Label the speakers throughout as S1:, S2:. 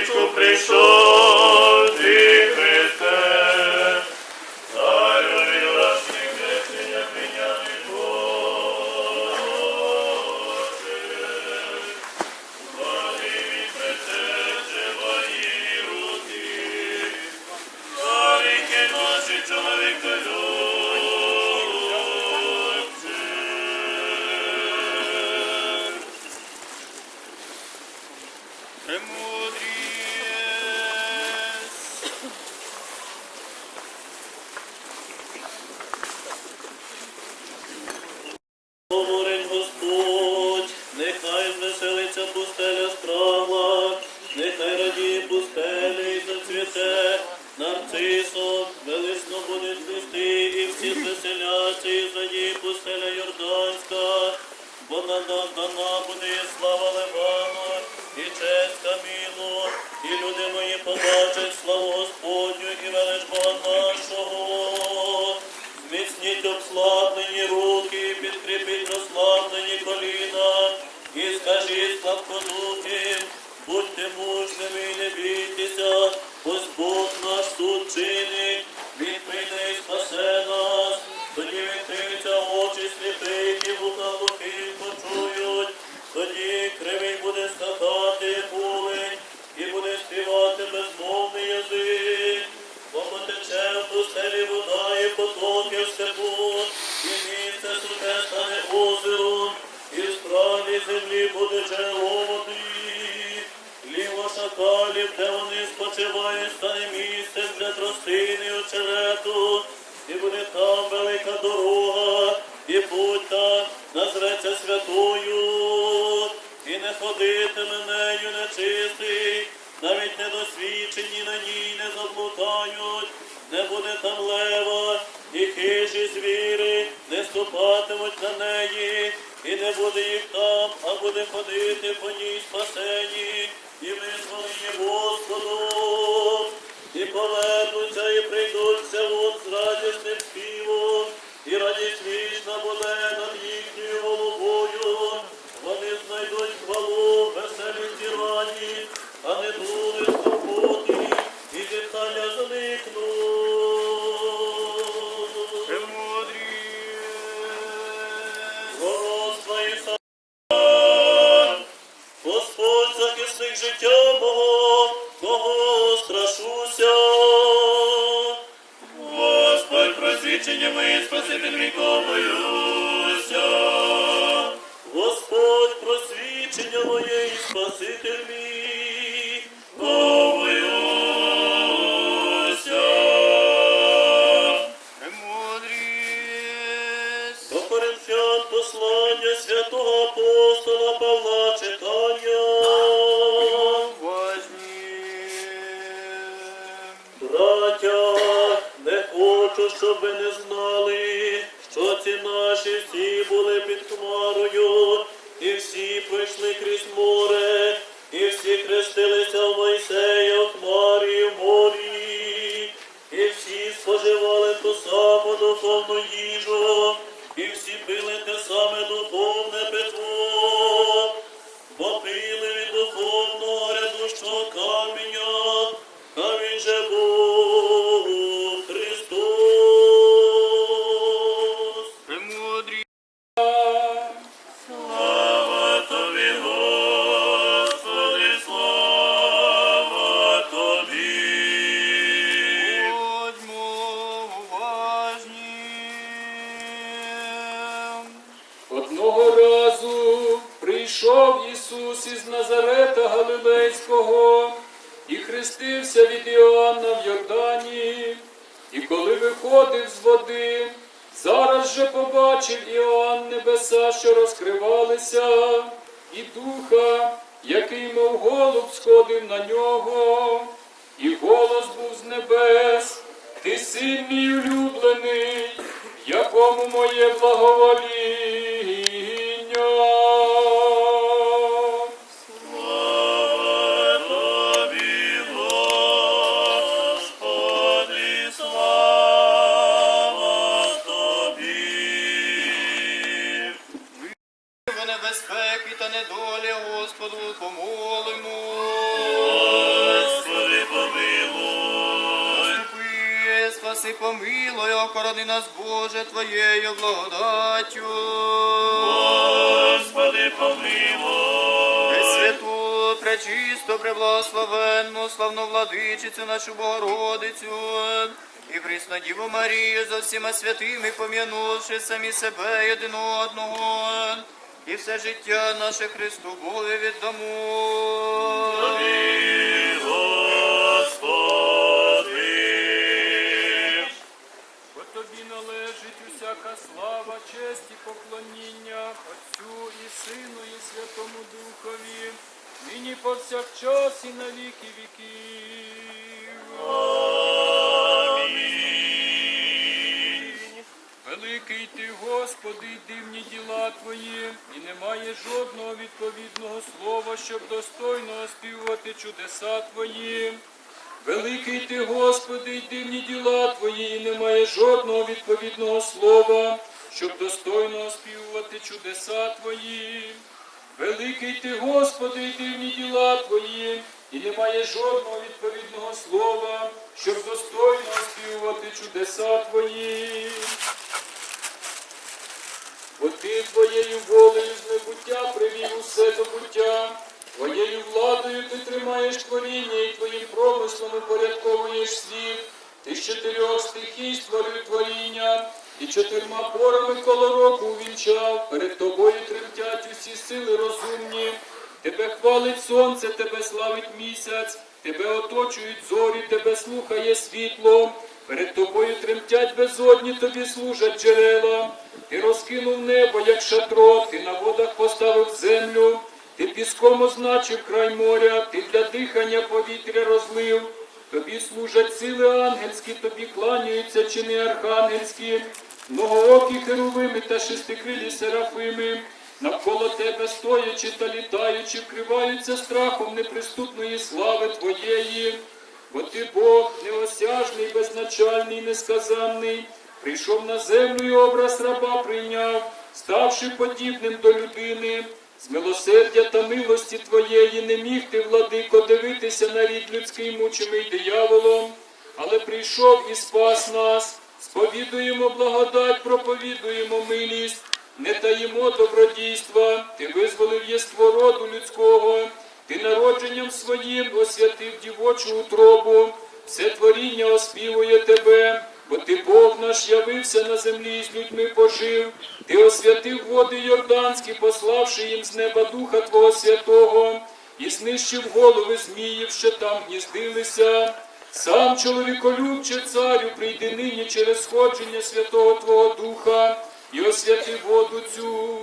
S1: владичку прийшов. dos tanques. ще був, і місце суде стане озером, і в справі землі буде джерело води. Ліво шакалів, де вони спочивають, стане місцем для тростини очерету, і буде там велика дорога, і будь там назветься святою, і не ходитиме нею нечистий, навіть недосвідчені на ній не заплутають, не буде там лев. Відреченнями спаситель мій побоюся. Господь просвічення моє спаситель мій. духовну їжу, і всі пили те саме
S2: духовну. хрестився від Іоанна в Йордані, і коли виходив з води, зараз же побачив Іоанн небеса, що розкривалися, і духа, який, мов голуб, сходив на нього, і голос був з небес, ти сильний улюблений, якому моє благовоління.
S3: та недолі, Господу, помолимо.
S1: Господи, помилуй.
S3: Ступи, спаси, помилуй, охорони нас, Боже, Твоєю благодаттю.
S1: Господи, помилуй.
S3: Пресвяту, пречисто, преблагословенну, славну владичицю нашу Богородицю. І присна Діву Марію за всіма святими, пом'янувши самі себе єдиного одного і все життя наше Христу Богу віддамо.
S1: Тобі, Господи.
S2: Бо тобі належить усяка слава, честь і поклоніння Отцю і Сину, і Святому Духові, нині повсякчас і на віки віків. Великий ти, Господи, дивні діла Твої, і немає жодного відповідного слова, щоб достойно оспівувати чудеса Твої. Великий ти, Господи, дивні діла Твої, і немає жодного відповідного слова, щоб достойно оспівувати чудеса Твої. Великий ти, Господи, дивні діла Твої, і немає жодного відповідного слова, щоб достойно оспівувати чудеса Твої. Ти твоєю волею з небуття привів усе до буття, твоєю владою ти тримаєш творіння і твоїм промислом упорядковуєш світ. Ти з чотирьох стихій створив творіння, і чотирма порами коло року увінчав. Перед тобою тремтять усі сили розумні. Тебе хвалить сонце, тебе славить місяць, тебе оточують зорі, тебе слухає світло. Перед тобою тремтять безодні, тобі служать джерела. Ти розкинув небо, як шатро, ти на водах поставив землю, ти піском означив край моря, ти для дихання повітря розлив. Тобі служать сили ангельські, тобі кланяються чини архангельські, многоокі херувими та шестикрилі серафими. Навколо тебе стоячи та літаючи, вкриваються страхом неприступної слави Твоєї. Бо ти Бог неосяжний, безначальний, несказанний, прийшов на землю і образ раба прийняв, ставши подібним до людини. З милосердя та милості Твоєї не міг ти, владико, дивитися на рід людський мучений дияволом, але прийшов і спас нас. Сповідуємо благодать, проповідуємо милість, не таїмо добродійства, ти визволив єство роду людського. Ти народженням своїм освятив дівочу утробу, все творіння оспівує тебе, бо ти Бог наш явився на землі і з людьми пожив. Ти освятив води Йорданські, пославши їм з неба Духа Твого Святого, і знищив голови зміїв, що там гніздилися. Сам чоловіколюбче царю, прийди нині через сходження Святого Твого Духа і освяти воду цю.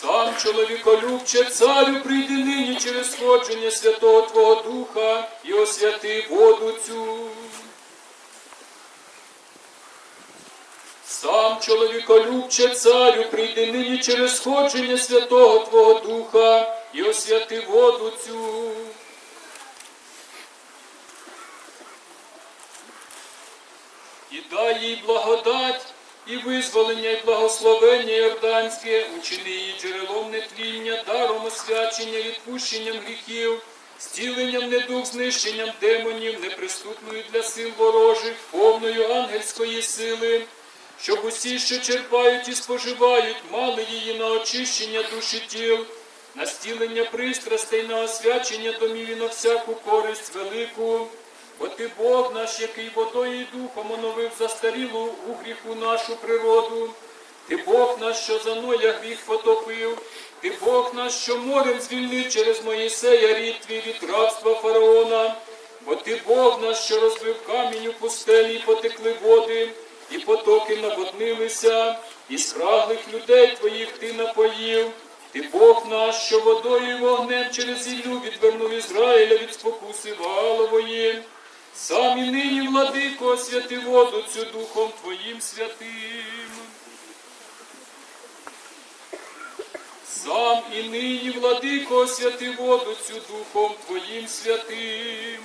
S2: Сам чоловіколюбче царю прийди нині через сходження Святого Твого Духа і освяти воду цю. Сам чоловіколюбче царю прийди нині через сходження Святого Твого Духа і освяти воду цю. І дай їй благодать і визволення, і благословення Йорданське, учини її джерелом нетління, даром освячення, відпущенням гріхів, зціленням недуг, знищенням демонів, неприступною для сил ворожих, повною ангельської сили, щоб усі, що черпають і споживають, мали її на очищення душі тіл, на стілення пристрастей, на освячення домів і на всяку користь велику. Бо ти Бог наш, який водою і духом оновив застарілу у гріху нашу природу. Ти Бог наш, що за Ноя гріх потопив. Ти Бог наш, що морем звільнив через Моїсея рід твій від рабства фараона. Бо ти Бог наш, що розбив камінь у пустелі, і потекли води, і потоки наводнилися, і спраглих людей твоїх ти напоїв. Ти Бог наш, що водою і вогнем через Іллю відвернув Ізраїля від спокуси Ваалової. Сам і нині, владико, освяти воду цю Духом Твоїм святим. Сам і нині, владико, освяти воду цю Духом Твоїм святим.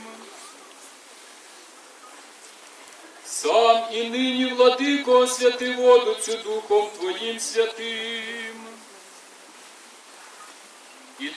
S2: Сам і нині, владико, освяти воду цю Духом Твоїм святим.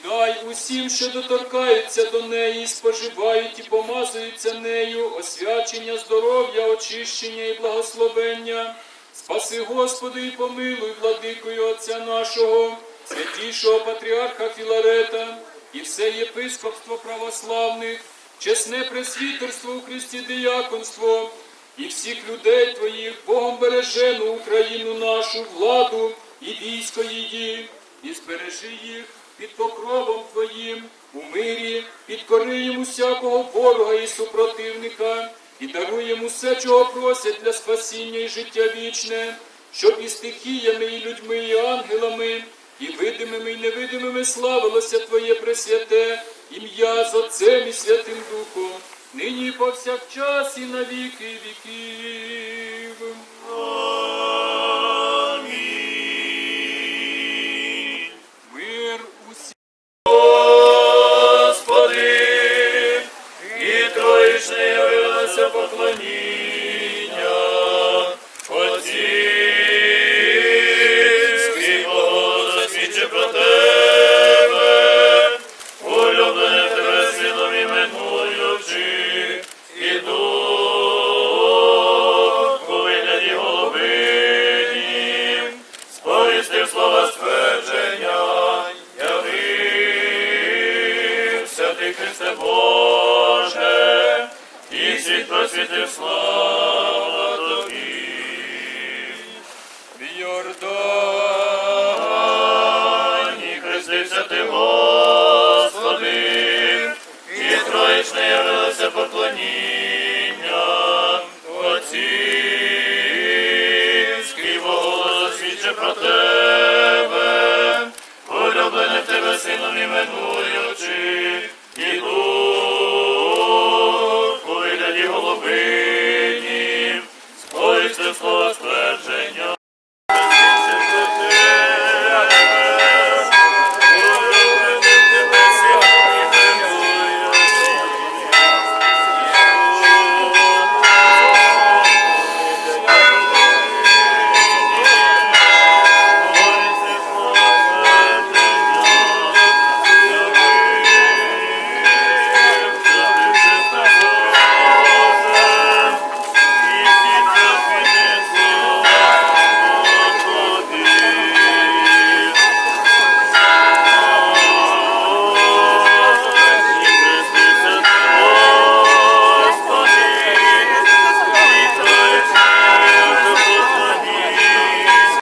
S2: Дай усім, що доторкаються до неї, споживають і помазуються нею, освячення, здоров'я, очищення і благословення. Спаси, Господи, і помилуй, владикою Отця нашого, святішого патріарха Філарета і все єпископство православних, чесне пресвітерство у Христі дияконство і всіх людей Твоїх, Богом бережену Україну нашу, владу і військо її, і збережи їх під покровом Твоїм, у мирі, підкори їм усякого ворога і супротивника, і даруй їм усе, чого просять для спасіння і життя вічне, щоб і стихіями, і людьми, і ангелами, і видимими, і невидимими славилося Твоє пресвяте ім'я з Отцем і Святим Духом, нині повсякчас і на віки віків.